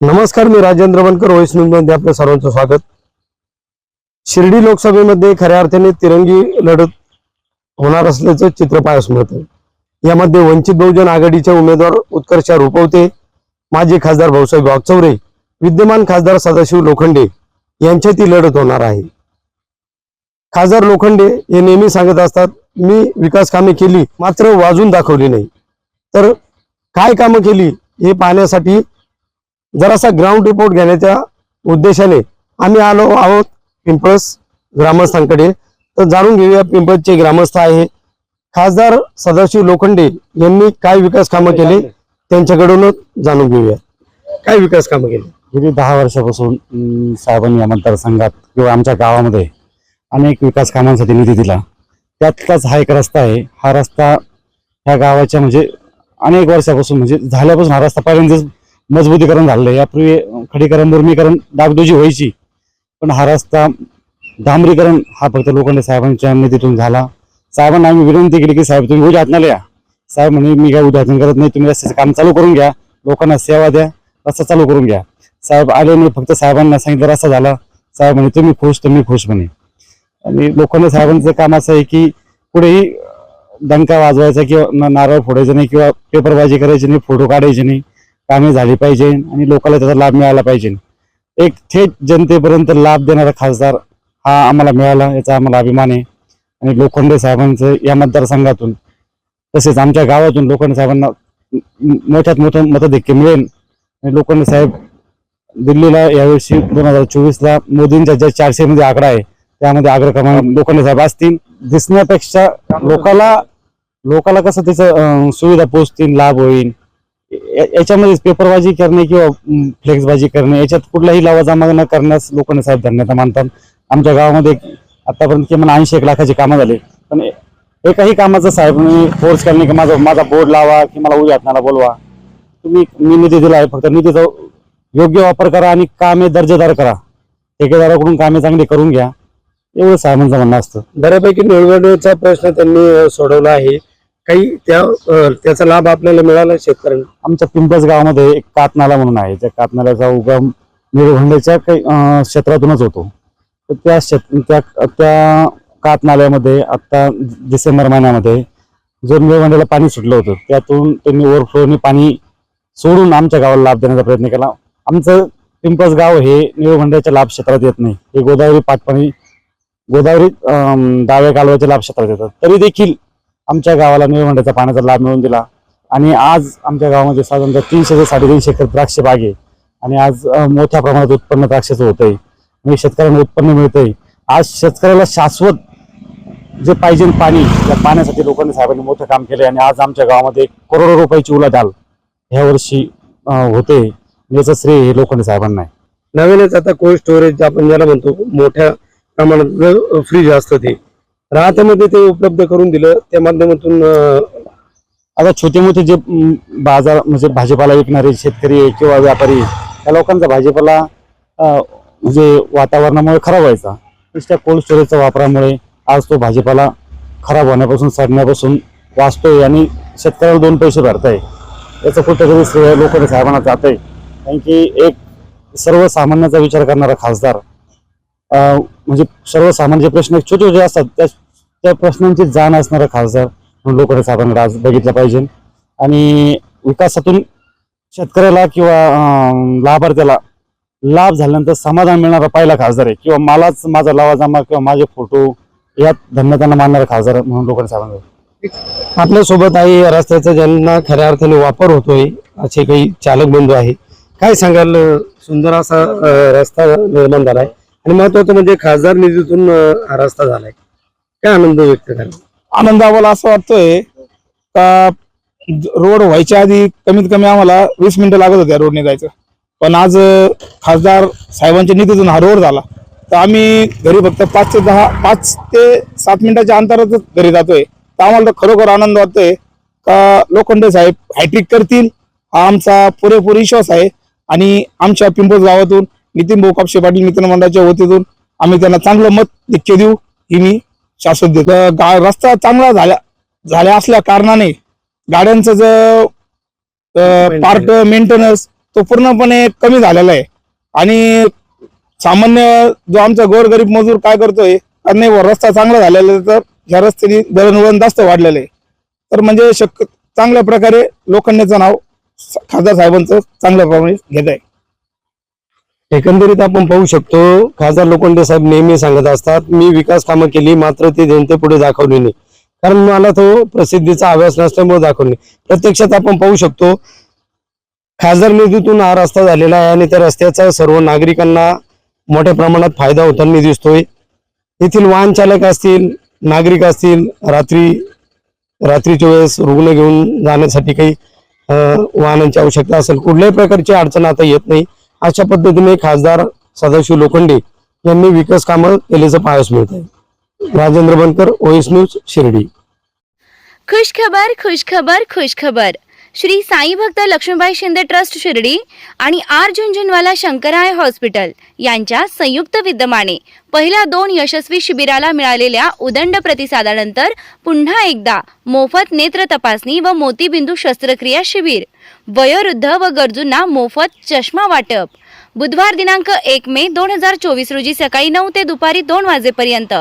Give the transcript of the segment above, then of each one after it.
नमस्कार मी राजेंद्र बनकर वॉइस न्यूजमध्ये आपलं सर्वांचं स्वागत. शिर्डी लोकसभेमध्ये खऱ्या अर्थाने तिरंगी लढत होणार असल्याचं चित्र पाहायला मिळतं यामध्ये वंचित बहुजन आघाडीचे उमेदवार उत्कर्ष रुपवते माजी खासदार भाऊसाहेब वागचौरे विद्यमान खासदार सदाशिव लोखंडे यांच्यात ती लढत होणार आहे. खासदार लोखंडे हे नेहमी सांगत असतात मी विकास कामे केली मात्र वाजून दाखवली नाही. तर काय कामं केली हे पाहण्यासाठी जरासा ग्राउंड रिपोर्ट घेण्याच्या उद्देशाने आम्ही आलो आहोत पिंपळस ग्रामस्थांकडे. तर जाणून घेऊया पिंपळचे ग्रामस्थ आहे. खासदार सदाशिव लोखंडे यांनी काय विकास कामं केले? त्यांच्याकडूनच जाणून घेऊया. काय विकास कामं केली? गेली दहा वर्षापासून साहेबांनी या मतदारसंघात किंवा आमच्या गावामध्ये अनेक विकास कामांसाठी निधी दिला. त्यातलाच हा एक रस्ता आहे. हा रस्ता ह्या गावाच्या म्हणजे अनेक वर्षापासून म्हणजे झाल्यापासून हा रस्ता पहिल्यांदाच मजबूतीकरण झालेलं आहे. यापूर्वी खडीकरण मुरमीकरण डागडुजी व्हायची. पण हा रस्ता डांबरीकरण हा फक्त लोखंडे साहेबांच्या निधीतून झाला. साहेबांना आम्ही विनंती केली की साहेब तुम्ही उद्घाटनाला या. साहेब म्हणे मी काय उद्घाटन करत नाही. तुम्ही रस्त्याचं काम चालू करून घ्या. लोकांना सेवा द्या. रस्ता चालू करून घ्या. साहेब आले नाही फक्त साहेबांना सांगितलं रस्ता झाला. साहेब म्हणे तुम्ही खुश तुम्ही खुश म्हणे. आणि लोखंड साहेबांचं काम असं आहे की पुढेही डंका वाजवायचा किंवा नारळ फोडायचं नाही किंवा पेपरबाजी करायची नाही फोटो काढायचे नाही. कामे झाली पाहिजे आणि लोकांना त्याचा लाभ मिळाला पाहिजे. एक थेट जनतेपर्यंत लाभ देणारा खासदार हा आम्हाला मिळाला याचा आम्हाला अभिमान आहे. आणि लोखंडे साहेबांचं या मतदारसंघातून तसेच आमच्या गावातून लोखंडे साहेबांना मोठ्यात मोठं मतधिक्य मिळेल. आणि लोखंडे साहेब दिल्लीला यावर्षी दोन हजार चोवीसला मोदींच्या ज्या चारशे मध्ये आकडा आहे त्यामध्ये अग्रक्रमांक लोखंडे साहेब असतील. दिसण्यापेक्षा लोकाला लोकाला कसं त्याचं सुविधा पोचतील लाभ होईल. याच्यामध्ये पेपरबाजी करणे किंवा फ्लेक्सबाजी करणे याच्यात कुठलाही लवाजमा न करण्यास लोकांनी साहेब धन्यता मानतात. आमच्या गावामध्ये आतापर्यंत किमान ऐंशी एक लाखाची कामं झाली. पण एकाही कामाचं साहेबांनी फोर्स करणे की माझा माझा बोर्ड लावा की मला उद्घाटनाला बोलवा. तुम्ही मी निधी दिला आहे फक्त निधीचा योग्य वापर करा आणि कामे दर्जेदार करा. ठेकेदाराकडून कामे चांगली करून घ्या. एवढं साहेबांचं म्हणणं असतं. बऱ्यापैकी निवडणुकीचा प्रश्न त्यांनी सोडवला आहे. काही त्या अ, त्याचा लाभ आपल्याला मिळाला शेतकऱ्यांना? आमच्या पिंपळस गावामध्ये एक कातनाला म्हणून आहे. त्या कातनाल्याचा उगम निळभंडेच्या काही अं, क्षेत्रातूनच होतो. तर त्या शेत त्या त्या कातनाल्यामध्ये आत्ता डिसेंबर महिन्यामध्ये जो निळभंडेला पाणी सुटलं होतं त्यातून त्यांनी ओव्हरफ्लोने पाणी सोडून आमच्या गावाला लाभ देण्याचा प्रयत्न केला. आमचं पिंपळस गाव हे निळभंड्याच्या लाभ क्षेत्रात येत नाही. हे गोदावरी पाटपाणी गोदावरी अं, डाव्या कालव्याच्या लाभ क्षेत्रात येतात. तरी देखील आमच्या गावाला निळभंड्याचा पाण्याचा लाभ मिळवून दिला. आणि आज आमच्या गावामध्ये साधारणतः तीनशे ते साडेतीनशे एकर द्राक्ष बाग आहे. आणि आज मोठ्या प्रमाणात उत्पन्न द्राक्षाचं होतंय. आणि शेतकऱ्यांना उत्पन्न मिळतंय. आज शेतकऱ्याला शाश्वत जे पाहिजे पाणी या पाण्यासाठी लोकांनी साहेबांनी मोठं काम केलं आणि आज आमच्या गावामध्ये करोडो रुपयाची उलाढाल ह्या वर्षी होते. याचं श्रेय हे लोखंडे साहेबांना आहे. नवीनच आता कोल्ड स्टोरेज आपण ज्याला म्हणतो मोठ्या प्रमाणात फ्रीज असतं ते. राहत्यामध्ये ते उपलब्ध करून दिलं. त्या माध्यमातून आता छोटे मोठे जे बाजार म्हणजे भाजीपाला विकणारे शेतकरी किंवा व्यापारी त्या लोकांचा भाजीपाला म्हणजे वातावरणामुळे खराब व्हायचा. त्या कोल्ड स्टोरेजच्या वापरामुळे आज तो भाजीपाला खराब होण्यापासून सडण्यापासून वाचतोय आणि शेतकऱ्याला दोन पैसे भरताय. याचं कुठेतरी लोकांनी साहेबांना जात आहे कारण की एक सर्वसामान्याचा विचार करणारा खासदार म्हणजे सर्वसामान्य जे प्रश्न छोटे छोटे असतात त्या त्या प्रश्नांची जाण असणारा खासदार म्हणून लोकांनी साहेबांकडे आज बघितलं पाहिजे. आणि विकासातून शेतकऱ्याला किंवा लाभार्थ्याला लाभ झाल्यानंतर समाधान मिळणारा पहिला खासदार आहे. किंवा मलाच माझा लावाजामा किंवा माझे फोटो यात धन्यताना मानणारा खासदार म्हणून लोकांनी साहेबांकडे आपल्यासोबत आहे या रस्त्याचा ज्यांना खऱ्या अर्थाने वापर होतोय असे काही चालक बंधू आहे काय सांगाल सुंदर असा रस्ता निर्माण झालाय. आणि महत्वाचं म्हणजे खासदार निधीतून हा रस्ता झालाय. काय आनंद व्यक्त करा आनंद आम्हाला असं वाटतोय का रोड व्हायच्या आधी कमीत कमी आम्हाला वीस मिनिटं लागत होत्या रोडने जायचं. पण आज अं, खासदार साहेबांच्या निधीतून हा रोड झाला. तर आम्ही घरी फक्त पाच ते दहा पाच ते सात मिनिटाच्या अंतरातच घरी जातोय. तर आम्हाला तर खरोखर आनंद वाटतोय का लोखंडे साहेब हॅट्रिक करतील हा आमचा पुरेपूर विश्वास आहे. आणि आमच्या पिंपळ गावातून नितीन भाऊ पाटील मित्र मंडळाच्या वतीतून आम्ही त्यांना चांगलं मत निश्चय देऊ ही मी शाश्वत देतो. गा- रस्ता चांगला झाल्या झाल्या असल्या कारणाने गाड्यांचं जे पार्ट मेंटेनन्स तो पूर्णपणे कमी झालेला आहे. आणि सामान्य जो आमचा गोरगरीब मजूर काय करतोय कारण नाही रस्ता चांगला झालेला आहे तर ह्या रस्त्याने दळणवळण जास्त वाढलेलं आहे. तर म्हणजे शक्य चांगल्या प्रकारे लोखंडेचं नाव खासदार साहेबांचं चांगल्या प्रमाणे घेत आहे. एकंदरीत आपण पाहू शकतो खासदार लोखंडे साहेब नेहमी सांगत असतात मी विकास कामं केली मात्र ती जनतेपुढे दाखवली नाही. कारण मला तो प्रसिद्धीचा अभ्यास नसल्यामुळे दाखवली प्रत्यक्षात आपण पाहू शकतो खासदार निधीतून हा रस्ता झालेला आहे आणि त्या रस्त्याचा सर्व नागरिकांना मोठ्या प्रमाणात फायदा होताना दिसतोय. येथील वाहन चालक असतील नागरिक असतील रात्री रात्रीच्या वेळेस रुग्ण घेऊन जाण्यासाठी काही वाहनांची आवश्यकता असेल कुठल्याही प्रकारची अडचण आता येत नाही. अशा पद्धतीने खासदार सदाशिव लोखंडे यांनी विकास कामं केल्याचं पाहायस मिळत आहे राजेंद्र बनकर ओएस न्यूज शिर्डी. खुश खबर खुश खबर खुश खबर श्री साई भक्त लक्ष्मीबाई शिंदे ट्रस्ट शिर्डी आणि आर झुंझुनवाला शंकराय हॉस्पिटल यांच्या संयुक्त विद्यमाने पहिल्या दोन यशस्वी शिबिराला मिळालेल्या उदंड प्रतिसादानंतर पुन्हा एकदा मोफत नेत्र तपासणी व मोतीबिंदू शस्त्रक्रिया शिबिर वयोवृद्ध व गरजूंना मोफत चष्मा वाटप. बुधवार दिनांक एक मे दोन हजार चोवीस रोजी सकाळी नऊ ते दुपारी दोन वाजेपर्यंत.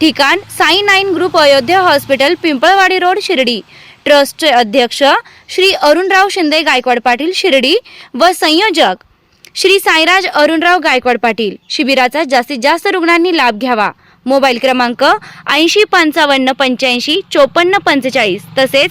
ठिकाण Sai nine group Ayodhya hospital Pimpalwadi road Shirdi. ट्रस्टचे अध्यक्ष श्री अरुणराव शिंदे गायकवाड पाटील शिर्डी व संयोजक श्री साईराज अरुणराव गायकवाड पाटील. शिबिराचा जास्तीत जास्त रुग्णांनी लाभ घ्यावा. मोबाईल क्रमांक ऐंशी पंचावन्न पंच्याऐंशी चोपन्न पंचेचाळीस तसेच